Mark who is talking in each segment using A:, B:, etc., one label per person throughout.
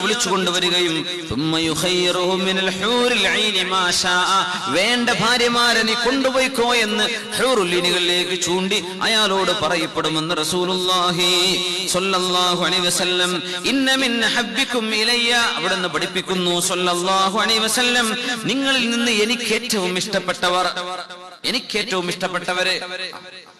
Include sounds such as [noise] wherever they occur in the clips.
A: വിളിച്ചു വേണ്ട ഭാര്യമാരെ നീ കൊണ്ടുപോയിക്കോ എന്ന് ഹൂറുല്ലീനുകളിലേക്ക് ചൂണ്ടി അയാളോട് പറയപ്പെടുമെന്ന് അലൈഹി വസല്ലം ഇന്ന മിൻ അവിടുന്ന് പഠിപ്പിക്കുന്നു അലൈഹി വസല്ലം നിങ്ങളിൽ നിന്ന് എനിക്ക് ഏറ്റവും ഇഷ്ടപ്പെട്ടവർ എനിക്ക് ഏറ്റവും ഇഷ്ടപ്പെട്ടവരെ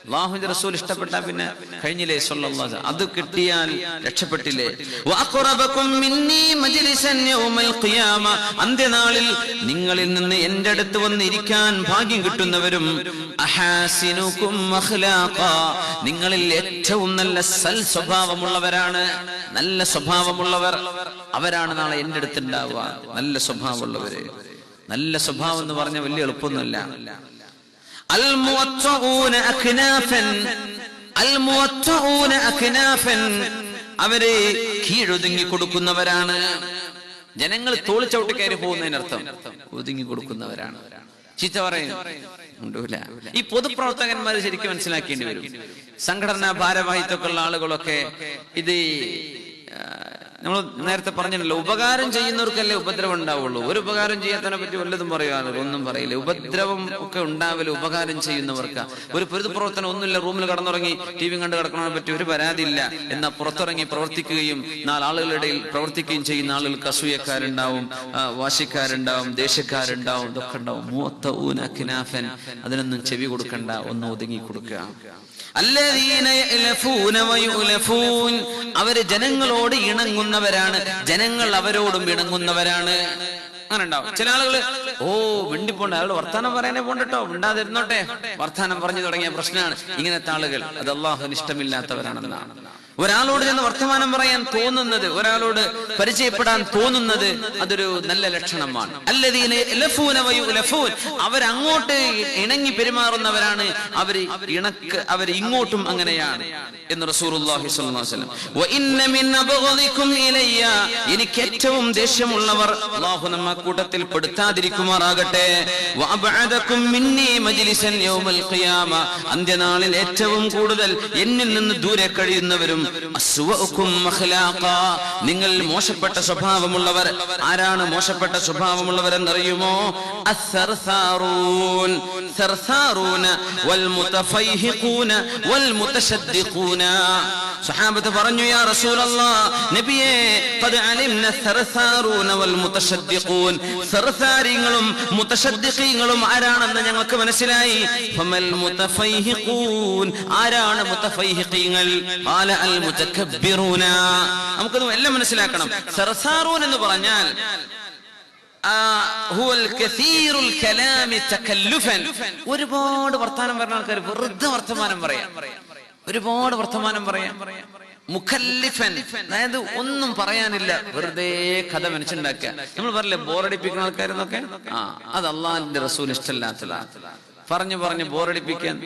A: അള്ളാഹുവിന്റെ റസൂൽ ഇഷ്ടപ്പെട്ട പിന്നെ കഴിഞ്ഞില്ലേ സ്വല്ലല്ലാഹു അത് കിട്ടിയാൽ രക്ഷപ്പെട്ടില്ലേ? വഅഖറബകും മിന്നി മജ്ലിസൻ യൗമൽ ഖിയാമ. അന്ത്യനാളിൽ നിങ്ങളിൽ നിന്ന് എന്റെ അടുത്ത് വന്ന് ഇരിക്കാൻ ഭാഗ്യം കിട്ടുന്നവരും അഹാസിനുകും അഖ്ലാഖ. നിങ്ങളിൽ ഏറ്റവും നല്ല സൽ സ്വഭാവമുള്ളവരാണ്. നല്ല സ്വഭാവമുള്ളവർ അവരാണ് നാളെ എന്റെ അടുത്ത് ഉണ്ടാവുക നല്ല സ്വഭാവമുള്ളവര്. നല്ല സ്വഭാവം എന്ന് പറഞ്ഞ വലിയ എളുപ്പമൊന്നുമല്ല. الموطؤون أكنافا الموطؤون أكنافا അവരെ കീഴൊതുങ്ങി കൊടുക്കുന്നവരാണ് ജനങ്ങൾ തോളിച്ചവിട്ട് കയറി പോകുന്നതിനർത്ഥം ഒതുങ്ങി കൊടുക്കുന്നവരാണ് ചീത്ത പറയും ഉണ്ടൂല ഈ പൊതുപ്രവർത്തകന്മാർ ശരിക്കും മനസ്സിലാക്കേണ്ടി വരും സംഘടനാ ഭാരവാഹിത്വമൊക്കെ ഉള്ള ആളുകളൊക്കെ ഇത് നമ്മൾ നേരത്തെ പറഞ്ഞല്ലോ ഉപകാരം ചെയ്യുന്നവർക്കല്ലേ ഉപദ്രവം ഉണ്ടാവുള്ളൂ. ഒരു ഉപകാരം ചെയ്യാത്തതിനെ പറ്റി വല്ലതും പറയാനോ ഒന്നും പറയില്ല. ഉപദ്രവം ഒക്കെ ഉണ്ടാവില്ല ഉപകാരം ചെയ്യുന്നവർക്ക്. ഒരു പൊതുപ്രവർത്തനം ഒന്നുമില്ല. റൂമിൽ കടന്നുറങ്ങി ടി വി കണ്ട് കിടക്കണതിനെ പറ്റി ഒരു പരാതിയില്ല. എന്നാൽ പുറത്തിറങ്ങി പ്രവർത്തിക്കുകയും നാലാളുകളുടെ പ്രവർത്തിക്കുകയും ചെയ്യുന്ന ആളുകൾക്ക് അസൂയക്കാരുണ്ടാവും വാശിക്കാരുണ്ടാവും ദേഷ്യക്കാരുണ്ടാവും ഇതൊക്കെ ഉണ്ടാവും. മൂത്ത ഊന കിനാഫൻ അതിനൊന്നും ചെവി കൊടുക്കണ്ട. ഒന്ന് ഒതുങ്ങി കൊടുക്കുക. അവർ ജനങ്ങളോട് ഇണങ്ങുന്നവരാണ്. ജനങ്ങൾ അവരോടും ഇണങ്ങുന്നവരാണ്. അങ്ങനെ ഉണ്ടാവും ചില ആളുകൾ ഓ മിണ്ടിപ്പോണ്ട്. അയാൾ വർത്താനം പറയാനേ പോണ്ടട്ടോ. മിണ്ടാതിരുന്നോട്ടെ. വർത്താനം പറഞ്ഞു തുടങ്ങിയ പ്രശ്നമാണ് ഇങ്ങനത്തെ ആളുകൾ. അത് അള്ളാഹുവിന് ഇഷ്ടമില്ലാത്തവരാണെന്നാണ്. ഒരാളോട് ചെന്ന് വർത്തമാനം പറയാൻ തോന്നുന്നത് ഒരാളോട് പരിചയപ്പെടാൻ തോന്നുന്നത് അതൊരു നല്ല ലക്ഷണമാണ്. വയുലഫൂൻ. അവരങ്ങോട്ട് ഇണങ്ങി പെരുമാറുന്നവരാണ് അവർ ഇണക്ക് അവർ ഇങ്ങോട്ടും അങ്ങനെയാണ് എന്ന് ഇലയ്യ. എനിക്ക് ഏറ്റവും ദേഷ്യമുള്ളവർ നമ്മ കൂട്ടത്തിൽ പെടുത്താതിരിക്കുമാറാകട്ടെ. അന്ത്യനാളിൽ ഏറ്റവും കൂടുതൽ എന്നിൽ നിന്ന് ദൂരെ കഴിയുന്നവരും അസ്വഉകും അഖ്ലാഖ നിങ്ങൾ മോശപ്പെട്ട സ്വഭാവമുള്ളവർ ആരാണ് മോശപ്പെട്ട സ്വഭാവമുള്ളവർ എന്നറിയുമോ الثرثارون ثرثارون والمتفيهقون والمتشدقون സഹാബത്ത് പറഞ്ഞു യാ റസൂലല്ലാ നബിയേ ഖദ് അലിംന സർസാറൂന വൽ മുതശദ്ദിഖൂൻ. സർസാരിങ്ങളും മുതശദ്ദിഖീങ്ങളും ആരാണെന്ന് ഞങ്ങൾക്ക് മനസ്സിലായി. ഫമൽ മുതഫൈഹിഖൂൻ. ആരാണ് മുതഫൈഹിഖീങ്ങൾ? ഖാല അൽ മുതകബ്ബിറൂന നമുക്കത് എല്ലാം മനസ്സിലാക്കണം. സർസാറൂൻ എന്ന് പറഞ്ഞാൽ ഒരുപാട് വർത്തമാനം പറഞ്ഞ ആൾക്കാർ വെറുതെ വർത്തമാനം പറയാം. ഒരുപാട് വർത്തമാനം പറയാം. മുഖല്ലിഫൻ. അതായത് ഒന്നും പറയാനില്ല. വെറുതെ കഥ മനസ്സുണ്ടാക്കുക നമ്മൾ പറയില്ലേ ബോറടിപ്പിക്കുന്ന ആൾക്കാരെന്നൊക്കെ? ആ അത് അള്ളാഹിന്റെ റസൂൽ ഇഷ്ടമില്ലാത്തതാണ് പറഞ്ഞു പറഞ്ഞു ബോറടിപ്പിക്കാൻ.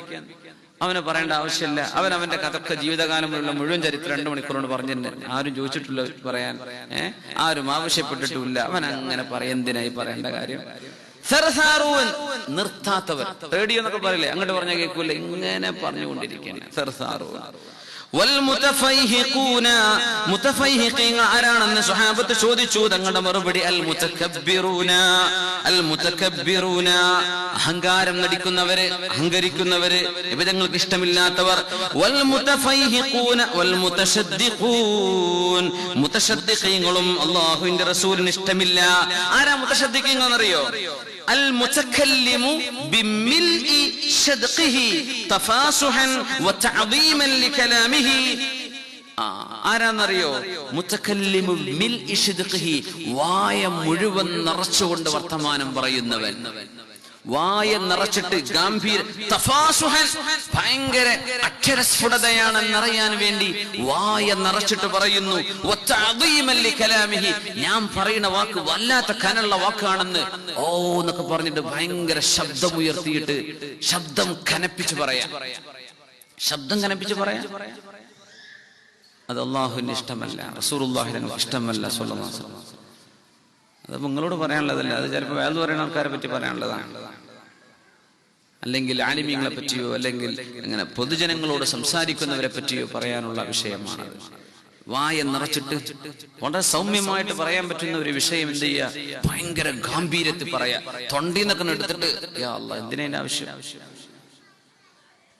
A: അവന് പറയേണ്ട ആവശ്യമില്ല. അവൻ അവന്റെ കഥക്കെ ജീവിതകാലം മുഴുവൻ മുഴുവൻ ചരിത്രം രണ്ടു മണിക്കൂറോട് പറഞ്ഞിട്ടുണ്ട്. ആരും ചോദിച്ചിട്ടില്ല പറയാൻ. ഏഹ് ആരും ആവശ്യപ്പെട്ടിട്ടുമില്ല. അവൻ അങ്ങനെ പറയെന്തിനായി പറയേണ്ട കാര്യം? സെർസാറൂൻ നിർത്താത്തവൻ. റേഡിയോ എന്നൊക്കെ പറയില്ലേ? അങ്ങോട്ട് പറഞ്ഞാൽ കേൾക്കൂല? ഇങ്ങനെ പറഞ്ഞുകൊണ്ടിരിക്കുകയാണ് സർസാറൂവൻ ആരാണെന്ന് സ്വഹാബത്ത് ചോദിച്ചു. തങ്ങളുടെ മറുപടി അൽ മുതകബ്ബിറൂന അൽ മുതകബ്ബിറൂന അഹങ്കാരം നടിക്കുന്നവര് അഹങ്കരിക്കുന്നവര് വിധങ്ങൾക്ക് ഇഷ്ടമില്ലാത്തവർ. വൽ മുതഫൈഹിഖൂന വൽ മുതശദ്ദിഖൂൻ മുതശദ്ദിഖീങ്ങളും അല്ലാഹുവിന്റെ റസൂലിന് ഇഷ്ടമില്ല. ആരാ മുത്തശ്ദിക്കുന്നറിയോ എന്നറിയോ المتكلم بملء شدقه تفاصحا وتعظيما لكلامه ആ, ആരാന്നറിയോ മുത്തക്കല്ലിമു മിൽ ഇഷ്ദിഖിഹി വായ മുഴുവൻ നിറച്ചുകൊണ്ട് വർത്തമാനം പറയുന്നവൻ വായ നിറച്ചിട്ട് ഗാംഭീര തഫാസുഹൻ ഭയങ്കര അക്ഷരസ്ഫുടതയാണെന്നറിയാൻ വേണ്ടി വായ നിറച്ചിട്ട് പറയുന്നു ലികലാമിഹി ഞാൻ പറയുന്ന വാക്ക് വല്ലാത്ത കനുള്ള വാക്കാണെന്ന് ഓ എന്നൊക്കെ പറഞ്ഞിട്ട് ഭയങ്കര ശബ്ദം ഉയർത്തിയിട്ട് ശബ്ദം കനപ്പിച്ച് പറയാം. ശബ്ദം കനപ്പിച്ച് പറയാം. അത് അള്ളാഹുവിന് ഇഷ്ടമല്ല റസൂർ ഇഷ്ടമല്ല വസല്ലം. അത് നിങ്ങളോട് പറയാനുള്ളതല്ല. അത് ചിലപ്പോൾ വേദം പറയുന്ന ആൾക്കാരെ പറ്റി പറയാനുള്ളതാണ് അല്ലെങ്കിൽ ആലിമ്യങ്ങളെ പറ്റിയോ അല്ലെങ്കിൽ അങ്ങനെ പൊതുജനങ്ങളോട് സംസാരിക്കുന്നവരെ പറ്റിയോ പറയാനുള്ള വിഷയമാണ് വായ നിറച്ചിട്ട് വളരെ സൗമ്യമായിട്ട് പറയാൻ പറ്റുന്ന ഒരു വിഷയം എന്ത് ചെയ്യുക ഭയങ്കര ഗാംഭീര്യത്തിൽ പറയാ. തൊണ്ടിന്നൊക്കെ എടുത്തിട്ട് അല്ലാ എന്തിനാ ഇതിന്റെ ആവശ്യം?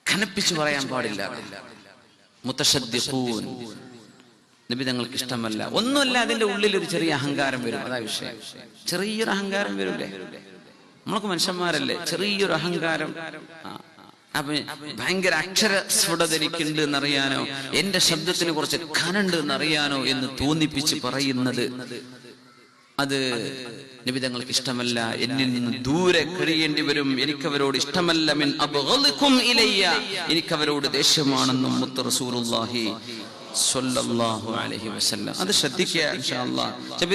A: കനപ്പിച്ച് പറയാൻ പാടില്ല. മുത്തശ്ശദ്യപൂൻ നബി തങ്ങൾക്ക് ഇഷ്ടമല്ല ഒന്നുമല്ല അതിന്റെ ഉള്ളിൽ ഒരു ചെറിയ അഹങ്കാരം വരും. അതാ വിഷയം. ചെറിയൊരു അഹങ്കാരം വരൂലേ? നമ്മൾക്ക് മനുഷ്യന്മാരല്ലേ? ചെറിയൊരു അഹങ്കാരം. അപ്പൊ ഭയങ്കര അക്ഷര സ്ഫുടത എനിക്കുണ്ട് എന്നറിയാനോ? എന്റെ ശബ്ദത്തിന് കുറച്ച് കനുണ്ട് എന്നറിയാനോ എന്ന് തോന്നിപ്പിച്ച് പറയുന്നത് അത് നിബിതങ്ങൾക്ക് ഇഷ്ടമല്ല എന്നിൽ നിന്ന് ദൂരെ കഴിയേണ്ടി വരും. എനിക്കവരോട് ഇഷ്ടമല്ല. മിൻ ഇലയ്യ. എനിക്കവരോട് ദേഷ്യമാണെന്നും മുത്ത് അത് ശ്രദ്ധിക്കുക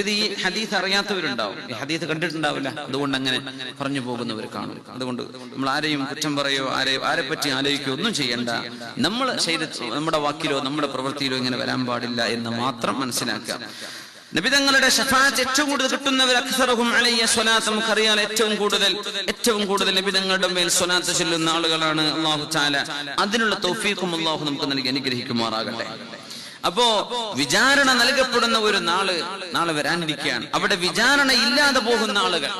A: ഇത് ഈ ഹദീസ് അറിയാത്തവരുണ്ടാവും. ഈ ഹദീസ് കണ്ടിട്ടുണ്ടാവില്ല. അതുകൊണ്ട് അങ്ങനെ പറഞ്ഞു പോകുന്നവർ കാണും. അതുകൊണ്ട് നമ്മൾ ആരെയും കുറ്റം പറയോ ആരെ ആരെ പറ്റി ആലോചിക്കുകയോ ഒന്നും ചെയ്യണ്ട. നമ്മൾ നമ്മുടെ വാക്കിലോ നമ്മുടെ പ്രവൃത്തിയിലോ ഇങ്ങനെ വരാൻ പാടില്ല എന്ന് മാത്രം മനസ്സിലാക്കുക. നബിതങ്ങളുടെ ഷഫാത്ത് ഏറ്റവും കൂടുതൽ കിട്ടുന്നവർ അക്സറഹും അലയ്യ സ്വലാത്ത് നമുക്കറിയാൻ ഏറ്റവും കൂടുതൽ ഏറ്റവും കൂടുതൽ നബിതങ്ങളുടെ മേൽ സ്വലാത്ത് ചെല്ലുന്ന ആളുകളാണ് അള്ളാഹു ചാല അതിനുള്ള തൗഫീഖും അള്ളാഹു നമുക്ക് നൽകി അനുഗ്രഹിക്കുമാറാകട്ടെ. അപ്പോ വിചാരണ നൽകപ്പെടുന്ന ഒരു നാൾ നാളെ വരാനിരിക്കുകയാണ്. അവിടെ വിചാരണ ഇല്ലാതെ പോകുന്ന ആളുകൾ.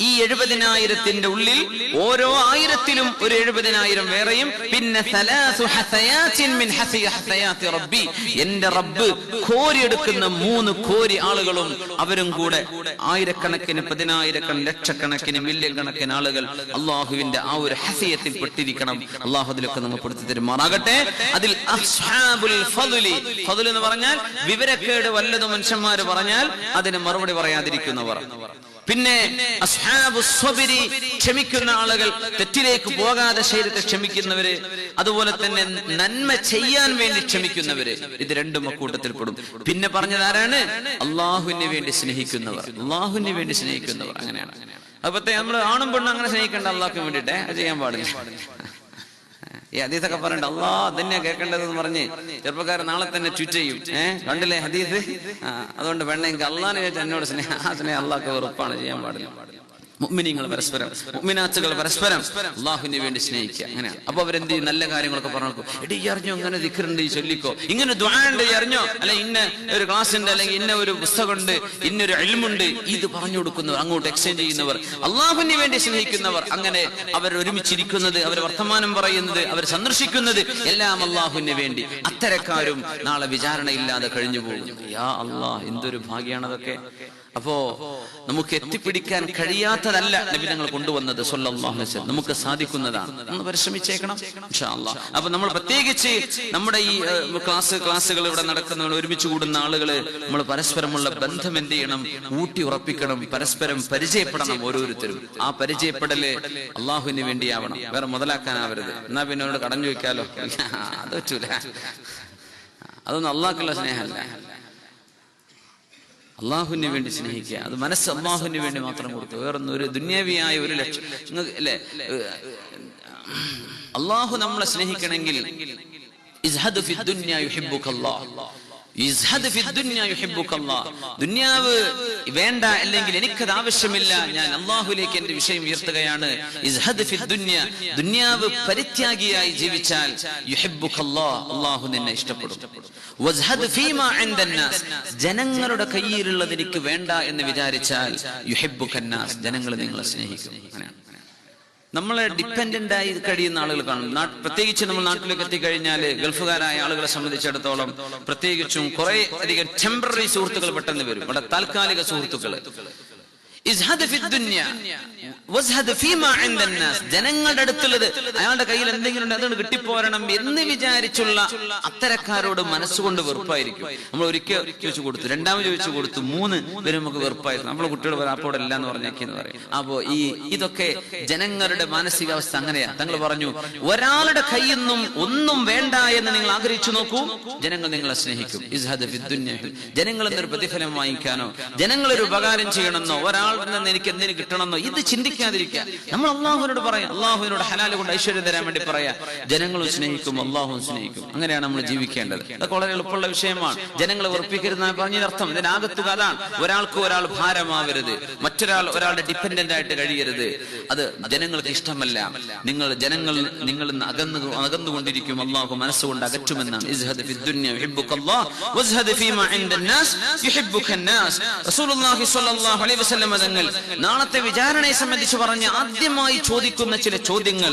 A: ഈ എഴുപതിനായിരത്തിന്റെ ഉള്ളിൽ ഓരോ ആയിരത്തിലും ഒരു എഴുപതിനായിരം വേറെയും. പിന്നെ റബ്ബി. എന്റെ റബ്ബ് കോരിയെടുക്കുന്ന മൂന്ന് കോരി ആളുകളും അവരും കൂടെ ആയിരക്കണക്കിന് പതിനായിരക്കണക്കിന് ലക്ഷക്കണക്കിന് മില്യൺ കണക്കിന് ആളുകൾ അള്ളാഹുവിന്റെ ആ ഒരു ഹസിയത്തിൽ പെട്ടിരിക്കണം. അള്ളാഹു അതിലൊക്കെ നമ്മൾ പെടുത്തി തരുമാറാകട്ടെ. അതിൽ എന്ന് പറഞ്ഞാൽ വിവരക്കേട് വല്ലതും മനുഷ്യന്മാര് പറഞ്ഞാൽ അതിന് മറുപടി പറയാതിരിക്കുന്നവർ. പിന്നെ ക്ഷമിക്കുന്ന ആളുകൾ തെറ്റിലേക്ക് പോകാതെ ശരീരത്തെ ക്ഷമിക്കുന്നവര് അതുപോലെ തന്നെ നന്മ ചെയ്യാൻ വേണ്ടി ക്ഷമിക്കുന്നവര്. ഇത് രണ്ടും അക്കൂട്ടത്തിൽ പെടും പിന്നെ പറഞ്ഞത് ആരാണ്? അള്ളാഹുവിന് വേണ്ടി സ്നേഹിക്കുന്നവർ. അള്ളാഹുവിന് വേണ്ടി സ്നേഹിക്കുന്നവർ. അങ്ങനെയാണ്. അപ്പത്തെ നമ്മൾ ആണും പെണ്ണും അങ്ങനെ സ്നേഹിക്കേണ്ട അള്ളാഹ്ക്ക് വേണ്ടിയിട്ടേ. അത് ചെയ്യാൻ പാടില്ല. ഈ ഹദീസൊക്കെ പറയണ്ട അള്ളാ അതന്നെ കേൾക്കേണ്ടതെന്ന് പറഞ്ഞ് ചെറുപ്പക്കാരൻ നാളെ തന്നെ ട്വിറ്റ് ചെയ്യും ഏഹ് കണ്ടില്ലേ ഹദീസ്? ആ, അതുകൊണ്ട് എനിക്ക് അള്ളാഹിനെ ചോദിച്ചാൽ എന്നോട് സ്നേഹ ആ സ്നേഹം ഉറപ്പാണ് വെറുപ്പാണ് ചെയ്യാൻ പാടില്ല. മുഅ്മിനീങ്ങൾ പരസ്പരം മുഅ്മിനാത്തുകൾ പരസ്പരം അള്ളാഹുവിന് വേണ്ടി സ്നേഹിക്കുക. അങ്ങനെ അപ്പൊ അവരെന്ത്? നല്ല കാര്യങ്ങളൊക്കെ പറഞ്ഞു എടി അറിഞ്ഞോ? ഇങ്ങനെ ഈ ചൊല്ലിക്കോ. ഇങ്ങനെ ദ്വാണ്ട് അറിഞ്ഞോ? അല്ലെ ഇന്ന ഒരു ക്ലാസ് ഉണ്ട് അല്ലെങ്കിൽ ഇന്ന ഒരു പുസ്തകമുണ്ട് ഇന്നൊരു എൽമുണ്ട് ഇത് പറഞ്ഞു കൊടുക്കുന്നവർ അങ്ങോട്ട് എക്സ്ചേഞ്ച് ചെയ്യുന്നവർ അള്ളാഹുവിന് വേണ്ടി സ്നേഹിക്കുന്നവർ അങ്ങനെ അവർ ഒരുമിച്ചിരിക്കുന്നത് അവർ വർത്തമാനം പറയുന്നത് അവർ സന്ദർശിക്കുന്നത് എല്ലാം അള്ളാഹുവിന് വേണ്ടി. അത്തരക്കാരും നാളെ വിചാരണയില്ലാതെ കഴിഞ്ഞു പോകും യാ അള്ളാഹ് എന്തൊരു ഭാഗ്യാണതൊക്കെ അപ്പോ നമുക്ക് എത്തിപ്പിടിക്കാൻ കഴിയാത്തതല്ല നബി ഞങ്ങൾ കൊണ്ടുവന്നത് നമുക്ക് സാധിക്കുന്നതാണ്. ഒന്ന് പരിശ്രമിച്ചേക്കണം അപ്പൊ നമ്മൾ പ്രത്യേകിച്ച് നമ്മുടെ ഈ ക്ലാസ് ക്ലാസ്സുകൾ ഇവിടെ നടക്കുന്ന ഒരുമിച്ച് കൂടുന്ന ആളുകൾ നമ്മൾ പരസ്പരമുള്ള ബന്ധം എന്ത് ചെയ്യണം? ഊട്ടി ഉറപ്പിക്കണം. പരസ്പരം പരിചയപ്പെടണം ഓരോരുത്തരും. ആ പരിചയപ്പെടൽ അള്ളാഹുവിന് വേണ്ടിയാവണം. വേറെ മുതലാക്കാനാവരുത്. എന്നാ പിന്നെ അവരോട് കടഞ്ഞു വെക്കാലോ [laughs] അത് പറ്റൂല. അതൊന്നും അള്ളാഹുക്കുള്ള സ്നേഹമല്ല. അള്ളാഹുവിന് വേണ്ടി സ്നേഹിക്കുക. അത് മനസ്സ് അള്ളാഹുവിന് വേണ്ടി മാത്രം കൊടുത്തു വേറൊന്നും ഒരു ദുന്യവിയായ ഒരു ലക്ഷ്യം. നിങ്ങൾക്ക് അല്ലേ? അള്ളാഹു നമ്മളെ സ്നേഹിക്കണമെങ്കിൽ. ദുന്യാവ് വേണ്ട അല്ലെങ്കിൽ എനിക്കത് ആവശ്യമില്ല. ഞാൻ അള്ളാഹുലേക്ക് എന്റെ വിഷയം ഉയർത്തുകയാണ്. ദുന്യാവ് പരിത്യാഗിയായി ജീവിച്ചാൽ. അള്ളാഹു നിന്നെ ഇഷ്ടപ്പെടും. ജനങ്ങളുടെ കയ്യിലുള്ളത് എനിക്ക് വേണ്ട എന്ന് വിചാരിച്ചാൽ യുഹിബ്ബുക്കന്നാസ്. ജനങ്ങൾ നിങ്ങളെ സ്നേഹിക്കും. നമ്മളെ ഡിപ്പെൻഡന്റ് ആയി കഴിയുന്ന ആളുകൾ കാണും. പ്രത്യേകിച്ച് നമ്മൾ നാട്ടിലേക്ക് എത്തിക്കഴിഞ്ഞാൽ ഗൾഫുകാരായ ആളുകളെ സംബന്ധിച്ചിടത്തോളം പ്രത്യേകിച്ചും കുറെ അധികം ടെമ്പററി സുഹൃത്തുക്കൾ പെട്ടെന്ന് വരും. അവിടെ താൽക്കാലിക സുഹൃത്തുക്കൾ ജനങ്ങളുടെ അടുത്തുള്ളത് അയാളുടെ കയ്യിൽ എന്തെങ്കിലും ഉണ്ട് അതുകൊണ്ട് കിട്ടിപ്പോരണം എന്ന് വിചാരിച്ചുള്ള അത്തരക്കാരോട് മനസ്സുകൊണ്ട് വെറുപ്പായിരിക്കും. നമ്മൾ ഒരിക്കൽ ചോദിച്ചു കൊടുത്തു രണ്ടാമത് ചോദിച്ചു കൊടുത്തു മൂന്ന് പേര് നമുക്ക് വെറുപ്പായിരുന്നു. നമ്മളെ കുട്ടികൾ വരാപ്പോടെ ഇല്ല എന്ന് പറഞ്ഞേക്കെന്ന് പറയും. അപ്പോ ഈ ഇതൊക്കെ ജനങ്ങളുടെ മാനസികാവസ്ഥ അങ്ങനെയാ. തങ്ങൾ പറഞ്ഞു ഒരാളുടെ കയ്യിൽ നിന്നും ഒന്നും വേണ്ട എന്ന് നിങ്ങൾ ആഗ്രഹിച്ചു നോക്കൂ ജനങ്ങൾ നിങ്ങളെ സ്നേഹിക്കും. ജനങ്ങൾ എന്നൊരു പ്രതിഫലം വാങ്ങിക്കാനോ ജനങ്ങളൊരു ഉപകാരം ചെയ്യണമെന്നോ ഒരാൾ ഒരാളിൽ നിന്ന് എനിക്ക് എന്തിനു കിട്ടണമെന്നോ? ഇത് ചിന്തിക്കാതിരിക്കുക. നമ്മൾ അള്ളാഹുവിനോട് പറയാം. അള്ളാഹുവിനോട് ഹലാൽ കൊണ്ട് ഐശ്വര്യം തരാൻ വേണ്ടി പറയാം. ജനങ്ങളും സ്നേഹിക്കും അള്ളാഹുവും സ്നേഹിക്കും. അങ്ങനെയാണ് നമ്മൾ ജീവിക്കേണ്ടത്. അതൊക്കെ വളരെ എളുപ്പമുള്ള വിഷയമാണ്. ജനങ്ങളെ ഉറപ്പിക്കരുതെന്ന് പറഞ്ഞതിനർത്ഥം ഇതിനകത്തുക അതാണ് ഒരാൾക്ക് ഒരാൾ ഭാരമാവരുത്. മറ്റൊരാൾ ഒരാളുടെ ഡിപ്പെൻഡന്റ് ആയിട്ട് കഴിയരുത്. അത് ജനങ്ങൾക്ക് ഇഷ്ടമല്ല. നിങ്ങൾ ജനങ്ങൾ നിന്ന് അകന്നു അകന്നുകൊണ്ടിരിക്കും. അള്ളാഹു മനസ്സുകൊണ്ട് അകറ്റുമെന്നാണ്. റസൂലുള്ളാഹി സ്വല്ലല്ലാഹു അലൈഹി വസല്ലം തങ്ങൾ നാളത്തെ വിചാരണയെ സംബന്ധിച്ച് പറഞ്ഞ് ആദ്യമായി ചോദിക്കുന്ന ചില ചോദ്യങ്ങൾ.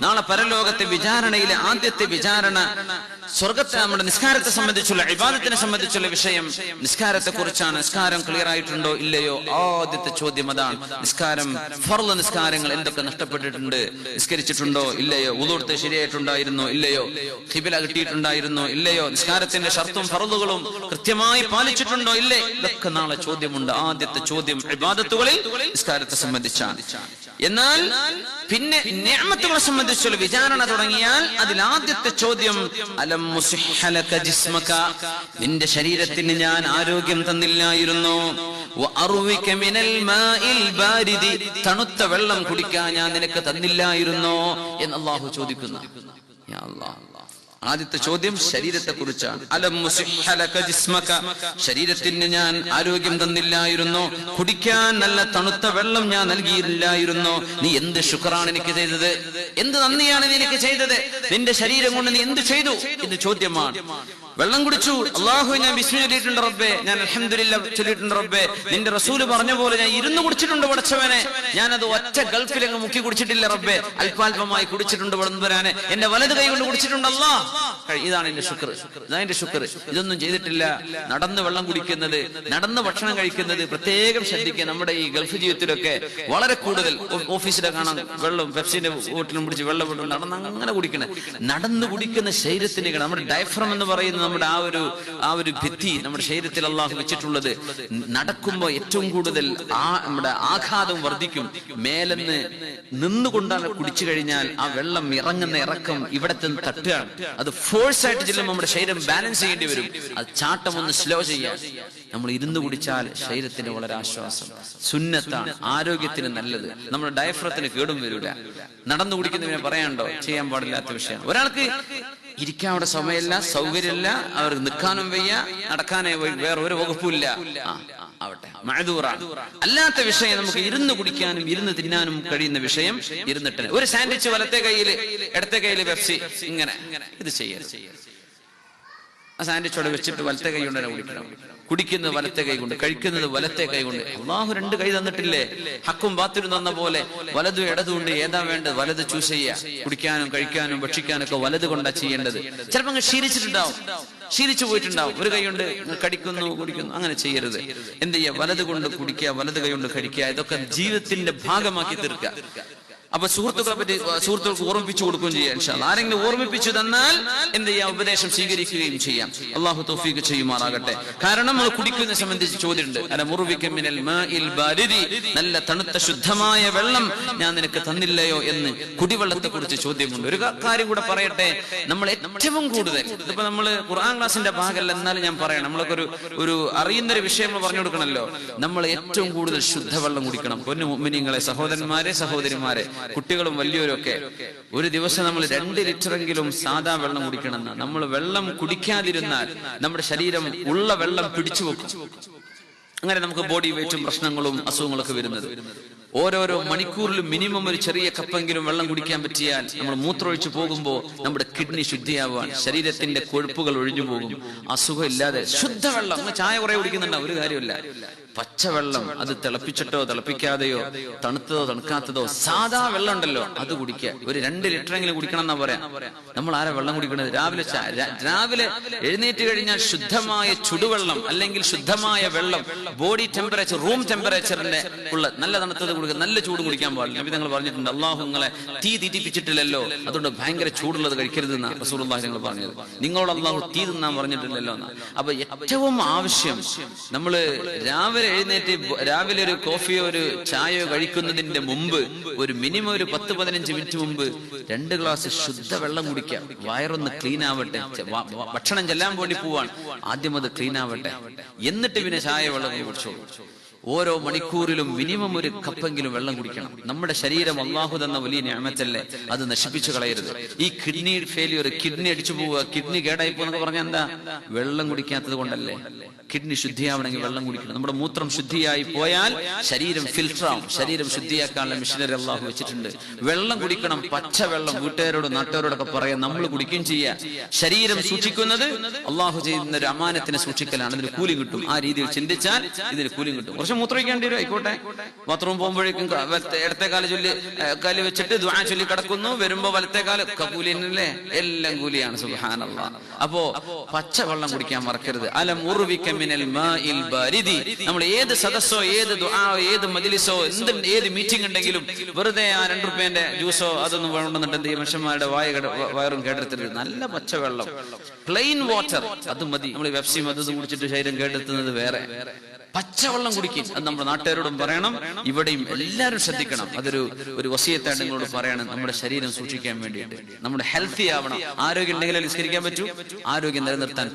A: നാളെ പരലോകത്തെ വിചാരണയിലെ ആദ്യത്തെ വിചാരണ സ്വർഗത്തെ നമ്മുടെ നിസ്കാരത്തെ സംബന്ധിച്ചുള്ള വിവാദത്തിനെ സംബന്ധിച്ചുള്ള വിഷയം. നിസ്കാരത്തെ കുറിച്ചാണ് നിസ്കാരം ക്ലിയർ ആയിട്ടുണ്ടോ ഇല്ലയോ? ആദ്യത്തെ ചോദ്യം അതാണ്. നിസ്കാരം ഫർൾ നിസ്കാരങ്ങൾ എന്തൊക്കെ നഷ്ടപ്പെട്ടിട്ടുണ്ട്? നിസ്കരിച്ചിട്ടുണ്ടോ ഇല്ലയോ? ഉദൂർത്ത് ശരിയായിട്ടുണ്ടായിരുന്നോ ഇല്ലയോ? ഹിബില കിട്ടിയിട്ടുണ്ടായിരുന്നോ ഇല്ലയോ? നിസ്കാരത്തിന്റെ ഷർത്തും ഫറലുകളും കൃത്യമായി പാലിച്ചിട്ടുണ്ടോ ഇല്ലേ? ഇതൊക്കെ നാളെ ചോദ്യമുണ്ട്. ആദ്യത്തെ ചോദ്യം വിവാദത്തുകളിൽ നിസ്കാരത്തെ സംബന്ധിച്ചാണ്. എന്നാൽ പിന്നെ നിയമത്തുകളെ സംബന്ധിച്ചുള്ള വിചാരണ തുടങ്ങിയാൽ അതിൽ ആദ്യത്തെ ചോദ്യം അലം ജിസ്മക? നിന്റെ ശരീരത്തിന് ഞാൻ ആരോഗ്യം തന്നില്ലായിരുന്നു. തണുത്ത വെള്ളം കുടിക്കാൻ ഞാൻ നിനക്ക് തന്നില്ലായിരുന്നോ എന്ന് അല്ലാഹു ചോദിക്കുന്നു. ആദ്യത്തെ ചോദ്യം ശരീരത്തെ കുറിച്ചാണ് ശരീരത്തിന് ഞാൻ ആരോഗ്യം തന്നില്ലായിരുന്നു. കുടിക്കാൻ നല്ല തണുത്ത വെള്ളം ഞാൻ നൽകിയില്ലായിരുന്നോ. നീ എന്ത് ശുക്രാണ് എനിക്ക് ചെയ്തത്? എന്ത് നന്ദിയാണ് നീ എനിക്ക് ചെയ്തത്? നിന്റെ ശരീരം കൊണ്ട് നീ എന്ത് ചെയ്തു? ഇത് ചോദ്യമാണ്. വെള്ളം കുടിച്ചു. അള്ളാഹു ഞാൻ വിഷ്ണു ചൊല്ലിയിട്ടുണ്ട് റബ്ബേ. ഞാൻ അലഹമില്ല ചൊല്ലിയിട്ടുണ്ട് റബ്ബേ. നിന്റെ റസൂൽ പറഞ്ഞ പോലെ ഞാൻ ഇരുന്ന് കുടിച്ചിട്ടുണ്ട് പടച്ചവനെ. ഞാനത് ഒറ്റ ഗൾഫിൽ അങ്ങ് മുക്കി കുടിച്ചിട്ടില്ല റബ്ബേ. അല്പാൽപമായി കുടിച്ചിട്ടുണ്ട് വരാന് എന്റെ വലത് കൈ കൊണ്ട് കുടിച്ചിട്ടുണ്ടല്ലോ ഇതാണ് എന്റെ ശുക്ർ. ഇതാണ് എന്റെ ശുക്ർ. ഇതൊന്നും ചെയ്തിട്ടില്ല. നടന്ന് വെള്ളം കുടിക്കുന്നത് നടന്ന് ഭക്ഷണം കഴിക്കുന്നത് പ്രത്യേകം ശ്രദ്ധിക്കുക. നമ്മുടെ ഈ ഗൾഫ് ജീവിതത്തിലൊക്കെ വളരെ കൂടുതൽ ഓഫീസിലെ കാണാൻ വെള്ളം പെപ്സിന്റെ ബോട്ടിലും പിടിച്ച് വെള്ളം നടന്ന് അങ്ങനെ കുടിക്കണേ. നടന്ന് കുടിക്കുന്ന ശരീരത്തിന് നമ്മുടെ ഡയഫ്രം എന്ന് പറയുന്ന നമ്മുടെ ആ ഒരു ആ ഒരു ഭിത്തി നമ്മുടെ ശരീരത്തിൽ അള്ളാഹു വെച്ചിട്ടുള്ളത് നടക്കുമ്പോൾ ഏറ്റവും കൂടുതൽ ആ നമ്മുടെ ആഘാതം വർദ്ധിക്കും. മേലെന്ന് നിന്നുകൊണ്ടാണ് കുടിച്ചു കഴിഞ്ഞാൽ ആ വെള്ളം ഇറങ്ങുന്ന ഇറക്കം ഇവിടത്തെ തട്ടുകയാണ്. അത് ഫോഴ്സ് ആയിട്ട് ചെല്ലുമ്പോൾ നമ്മുടെ ശരീരം ബാലൻസ് ചെയ്യേണ്ടി വരും. അത് ചാട്ടം ഒന്ന് സ്ലോ ചെയ്യാം നമ്മൾ ഇരുന്ന് കുടിച്ചാൽ ശരീരത്തിന് വളരെ ആശ്വാസം. സുന്നത്താണ് ആരോഗ്യത്തിന് നല്ലത്. നമ്മുടെ ഡയഫ്രത്തിന് കേടും വരില്ല നടന്നു കുടിക്കുന്നതിനെ പറയാണ്ടോ ചെയ്യാൻ പാടില്ലാത്ത വിഷയം. ഒരാൾക്ക് ഇരിക്കാൻ അവിടെ സമയമില്ല സൗകര്യമില്ല അവർ നിൽക്കാനും വയ്യ നടക്കാനേ വേറെ ഒരു വകുപ്പില്ല ആവട്ടെ. അല്ലാത്ത വിഷയം നമുക്ക് ഇരുന്ന് കുടിക്കാനും ഇരുന്ന് തിന്നാനും കഴിയുന്ന വിഷയം ഇരുന്നിട്ട് ഒരു സാൻഡ്വിച്ച് വലത്തെ കയ്യിൽ ഇടത്തെ കയ്യിൽ പെപ്സി ഇങ്ങനെ. ഇത് ചെയ്യരുത്. ആ ചുവടെ വെച്ചിട്ട് വലത്തെ കൈ കൊണ്ട് കുടിക്കണം കുടിക്കുന്നത് വലത്തെ കൈ കൊണ്ട് കഴിക്കുന്നത് വലത്തെ കൈ കൊണ്ട്. അള്ളാഹു രണ്ട് കൈ തന്നിട്ടില്ലേ? ഹക്കും ബാത്തിലും തന്ന പോലെ. വലതു ഇടതുകൊണ്ട് ഏതാ വേണ്ടത്? വലത് ചൂസ് ചെയ്യുക. കുടിക്കാനും കഴിക്കാനും ഭക്ഷിക്കാനും ഒക്കെ വലത് കൊണ്ടാ ചെയ്യേണ്ടത്. ചിലപ്പോ അങ്ങ് ശീലിച്ചിട്ടുണ്ടാവും. ശീലിച്ചു പോയിട്ടുണ്ടാവും. ഒരു കൈ കൊണ്ട് കടിക്കുന്നു കുടിക്കുന്നു അങ്ങനെ ചെയ്യരുത്. എന്ത് ചെയ്യുക? വലത് കൊണ്ട് കുടിക്കുക വലത് കൈ കൊണ്ട് കഴിക്കുക. ഇതൊക്കെ ജീവിതത്തിന്റെ ഭാഗമാക്കി തീർക്കുക. അപ്പൊ സുഹൃത്തുക്കളെ പറ്റി സുഹൃത്തുക്കൾക്ക് ഓർമ്മിപ്പിച്ചു കൊടുക്കുകയും ചെയ്യാം. ആരെങ്കിലും ഓർമ്മിപ്പിച്ചു തന്നാൽ എന്ത് ചെയ്യാം? ഉപദേശം സ്വീകരിക്കുകയും ചെയ്യാം. അള്ളാഹു തൗഫീഖ് ചെയ്യുമാറാകട്ടെ. കാരണം നമ്മൾ കുടിക്കുന്ന സംബന്ധിച്ച് ചോദ്യമുണ്ട്. നല്ല തണുത്ത ശുദ്ധമായ വെള്ളം ഞാൻ നിനക്ക് തന്നില്ലയോ എന്ന് കുടിവെള്ളത്തെ കുറിച്ച് ചോദ്യമുണ്ട്. ഒരു കാര്യം കൂടെ പറയട്ടെ. നമ്മൾ ഏറ്റവും കൂടുതൽ ഇതിപ്പോ നമ്മൾ ഖുർആൻ ക്ലാസിന്റെ ഭാഗമല്ല എന്നാലും ഞാൻ പറയാം നമ്മളൊക്കെ ഒരു ഒരു അറിയുന്ന ഒരു വിഷയം നമ്മൾ പറഞ്ഞു കൊടുക്കണല്ലോ നമ്മൾ ഏറ്റവും കൂടുതൽ ശുദ്ധവെള്ളം കുടിക്കണം. പൊന്നു മുഅ്മിനീങ്ങളെ സഹോദരന്മാരെ സഹോദരിമാരെ. കുട്ടികളും വലിയവരൊക്കെ ഒക്കെ ഒരു ദിവസം നമ്മൾ രണ്ട് ലിറ്ററെങ്കിലും സാധാ വെള്ളം കുടിക്കണമെന്ന് നമ്മൾ വെള്ളം കുടിക്കാതിരുന്നാൽ നമ്മുടെ ശരീരം ഉള്ള വെള്ളം പിടിച്ചു വെക്കും. അങ്ങനെ നമുക്ക് ബോഡി വെയിറ്റും പ്രശ്നങ്ങളും അസുഖങ്ങളൊക്കെ വരുന്നത്. ഓരോരോ മണിക്കൂറിലും മിനിമം ഒരു ചെറിയ കപ്പെങ്കിലും വെള്ളം കുടിക്കാൻ പറ്റിയാൽ നമ്മൾ മൂത്രമൊഴിച്ചു പോകുമ്പോൾ നമ്മുടെ കിഡ്നി ശുദ്ധിയാവാൻ ശരീരത്തിന്റെ കൊഴുപ്പുകൾ ഒഴിഞ്ഞു പോകും അസുഖം ഇല്ലാതെ ശുദ്ധവെള്ളം അങ്ങ് ചായ കുറെ കുടിക്കുന്നുണ്ടോ ഒരു കാര്യമില്ല പച്ചവെള്ളം അത് തിളപ്പിച്ചിട്ടോ തിളപ്പിക്കാതെയോ തണുത്തതോ തണുക്കാത്തതോ സാധാ വെള്ളം ഉണ്ടല്ലോ അത് കുടിക്കുക. ഒരു രണ്ട് ലിറ്ററെങ്കിലും കുടിക്കണം എന്നാ പറയാം. നമ്മൾ ആരാ വെള്ളം കുടിക്കുന്നത് രാവിലെ രാവിലെ എഴുന്നേറ്റ് കഴിഞ്ഞാൽ ശുദ്ധമായ ചുടുവെള്ളം അല്ലെങ്കിൽ ശുദ്ധമായ വെള്ളം ബോഡി ടെമ്പറേച്ചർ റൂം ടെമ്പറേച്ചറിന്റെ ഉള്ള നല്ല തണുത്തത് കുടിക്കുക നല്ല ചൂട് കുടിക്കാൻ പാടില്ല. നബി തങ്ങൾ പറഞ്ഞിട്ടുണ്ട് അള്ളാഹു നിങ്ങളെ തീ തീറ്റിപ്പിച്ചിട്ടില്ലല്ലോ. അതുകൊണ്ട് ഭയങ്കര ചൂടുള്ളത് കഴിക്കരുത് എന്നാ റസൂലുള്ളാഹി നിങ്ങൾ പറഞ്ഞത്. നിങ്ങളോട് അള്ളാഹു തീ തിന്നാൻ പറഞ്ഞിട്ടില്ലല്ലോ എന്നാ. അപ്പൊ ഏറ്റവും ആവശ്യം നമ്മൾ രാവിലെ എഴുന്നേറ്റ് രാവിലെ ഒരു കോഫിയോ ഒരു ചായയോ കഴിക്കുന്നതിന്റെ മുമ്പ് ഒരു മിനിമം ഒരു പത്ത് പതിനഞ്ച് മിനിറ്റ് മുമ്പ് രണ്ട് ഗ്ലാസ് ശുദ്ധ വെള്ളം കുടിക്കാം വയറൊന്ന് ക്ലീൻ ആവട്ടെ. ഭക്ഷണം ചെല്ലാൻ വേണ്ടി പോവാണ്. ആദ്യം അത് ക്ലീൻ ആവട്ടെ. എന്നിട്ട് പിന്നെ ചായ വെള്ളം കുടിച്ചോളൂ. ഓരോ മണിക്കൂറിലും മിനിമം ഒരു കപ്പെങ്കിലും വെള്ളം കുടിക്കണം. നമ്മുടെ ശരീരം അള്ളാഹു തന്ന വലിയ ഞാമത്തല്ലേ അത് നശിപ്പിച്ചു കളയരുത്. ഈ കിഡ്നി ഫെയിലിയർ കിഡ്നി അടിച്ചു പോവുക കിഡ്നി കേടായി പോകുന്നൊക്കെ പറഞ്ഞാൽ എന്താ? വെള്ളം കുടിക്കാത്തത് കൊണ്ടല്ലേ? കിഡ്നി ശുദ്ധിയാവണമെങ്കിൽ വെള്ളം കുടിക്കണം. നമ്മുടെ മൂത്രം ശുദ്ധിയായി പോയാൽ ശരീരം ഫിൽറ്റർ ആവും. ശരീരം ശുദ്ധിയാക്കാനുള്ള മിഷനറി അള്ളാഹു വെച്ചിട്ടുണ്ട്. വെള്ളം കുടിക്കണം. പച്ച വെള്ളം വീട്ടുകാരോട് നാട്ടുകാരോടൊക്കെ പറയാം നമ്മൾ കുടിക്കുകയും ചെയ്യുക ശരീരം സൂക്ഷിക്കുന്നത് അള്ളാഹു ചെയ്യുന്ന ഒരു അമാനത്തിനെ സൂക്ഷിക്കലാണ്. ഇതിന് കൂലി കിട്ടും. ആ രീതിയിൽ ചിന്തിച്ചാൽ ഇതിന് കൂലി കിട്ടും. കുറച്ച് മൂത്രമൊഴിക്കേണ്ടി വരും. ആയിക്കോട്ടെ. ബാത്റൂം പോകുമ്പോഴേക്കും ഇടത്തെ കാല ചൊല്ലി കാലി വെച്ചിട്ട് ദ്വാ ചൊല്ലി കിടക്കുന്നു. വരുമ്പോ വലത്തെ കാൽ കൂലി എല്ലാം കൂലിയാണ്. സുബ്ഹാനല്ല. അപ്പോ പച്ചവെള്ളം കുടിക്കാൻ മറക്കരുത്. അലം ഉറുവിക്കമിനൽ ബാരിദി. നമ്മൾ ഏത് സദസ്സോ ഏത് ഏത് മജിലിസോ എന്ത് ഏത് മീറ്റിംഗ് ഉണ്ടെങ്കിലും വെറുതെ ആ രണ്ട് റുപ്യന്റെ ജ്യൂസോ അതൊന്നും വേണമെന്നുണ്ടെങ്കിൽ മനുഷ്യന്മാരുടെ വായ വയറും കേടെടുത്തിട്ട് നല്ല പച്ചവെള്ളം. പ്ലെയിൻ വാട്ടർ അത് മതി. നമ്മൾ വെപ്സിയും മതത് കുടിച്ചിട്ട് ശരീരം കേടെത്തുന്നത് വേറെ. പച്ചവെള്ളം കുടിക്കും. അത് നമ്മുടെ നാട്ടുകാരോടും പറയണം. ഇവിടെയും എല്ലാവരും ശ്രദ്ധിക്കണം. അതൊരു ഒരു വസീയത്തായിട്ട് നിങ്ങളോട് പറയണം. നമ്മുടെ ശരീരം സൂക്ഷിക്കാൻ വേണ്ടിയിട്ട്. നമ്മുടെ ഹെൽത്തി ആവണം. ആരോഗ്യം ഉണ്ടെങ്കിലേ നിസ്കരിക്കാൻ പറ്റൂ. ആരോഗ്യം നിലനിർത്താൻ